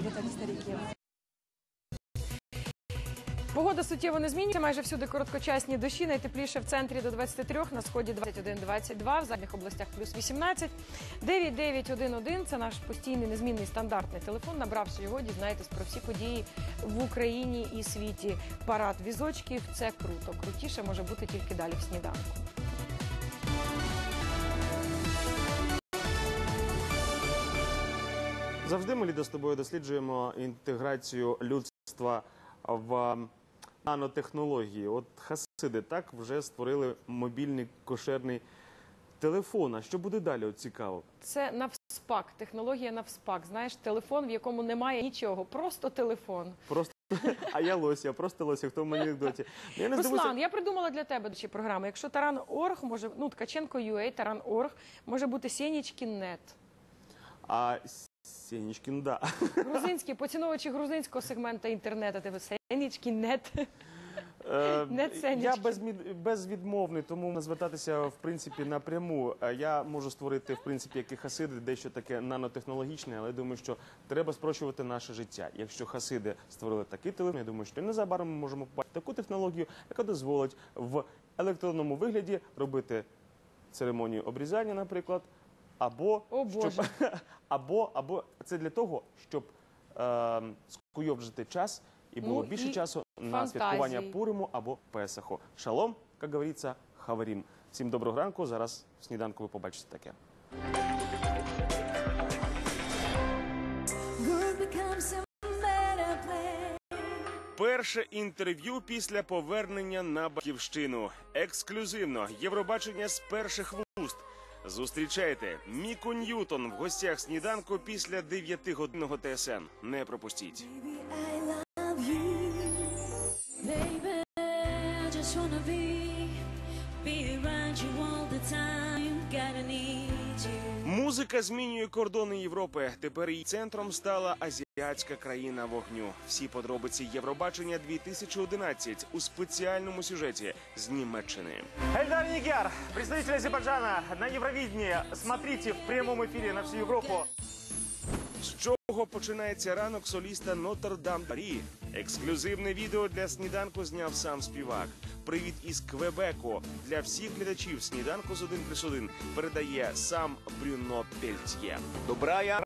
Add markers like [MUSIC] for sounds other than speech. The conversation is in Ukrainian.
обитали старики. Погода суттєво не змінюється. Майже всюди короткочасні дощі. Найтепліше в центрі до 23, на сході 21-22, в задніх областях плюс 18. 9911 – це наш постійний незмінний стандартний телефон. Набравши його, дізнаєтесь про всі події в Україні і світі. Парад візочків – це круто. Крутіше може бути тільки далі в сніданку. Завжди ми Ліда, з тобою досліджуємо інтеграцію людства в нанотехнології. От хасиди так вже створили мобільний кошерний телефон. А що буде далі? От цікаво. Це навспак, технологія навспак. Знаєш, телефон, в якому немає нічого, просто телефон. Просто [LAUGHS] а я лося, просто лося. Хто в моїй анекдоті? Я не Руслан, здивуюся. я придумала для тебе чи програми. Якщо Таран.орг може, ну Ткаченко UA, Таран.орг, може бути Сєнічкін.нет. А Сєнічкін, да. Грузинські поціновувачі грузинського сегмента інтернету. Тебе Сєнічкін.нет. Е, Не це я безмід- безвідмовний, тому звертатися в принципі напряму. Е, Я можу створити в принципі як і хасиди, дещо таке нанотехнологічне, але я думаю, що треба спрощувати наше життя. Якщо хасиди створили такий телефон, я думаю, що незабаром ми можемо побачити таку технологію, яка дозволить в електронному вигляді робити церемонію обрізання, наприклад. Або О, Боже. щоб [LAUGHS] або, або це для того, щоб е, скуйовджити час і було Ну, більше і часу на фантазії. святкування Пуриму або Песаху. Шалом, як говориться, хаварім. Всім доброго ранку. Зараз в сніданку ви побачите таке. World becomes a better place. Перше інтерв'ю після повернення на батьківщину. Ексклюзивно Євробачення з перших вуст. Зустрічайте Міку Ньютон в гостях сніданку після 9-годинного ТСН. Не пропустіть. Baby, I just wanna be, be. Музика змінює кордони Європи. Тепер її центром стала азіатська країна вогню. Всі подробиці Євробачення 2011 у спеціальному сюжеті з Німеччини. Эльдар Нигер, представитель Азербайджана на Евровидении. Смотрите в прямом эфире на всю Европу. З чого починається ранок соліста Нотр-Дам Парі? Ексклюзивне відео для сніданку зняв сам співак. Привіт із Квебеку для всіх глядачів сніданку з 1 плюс 1 передає сам Брюно Пельтьє. Добрая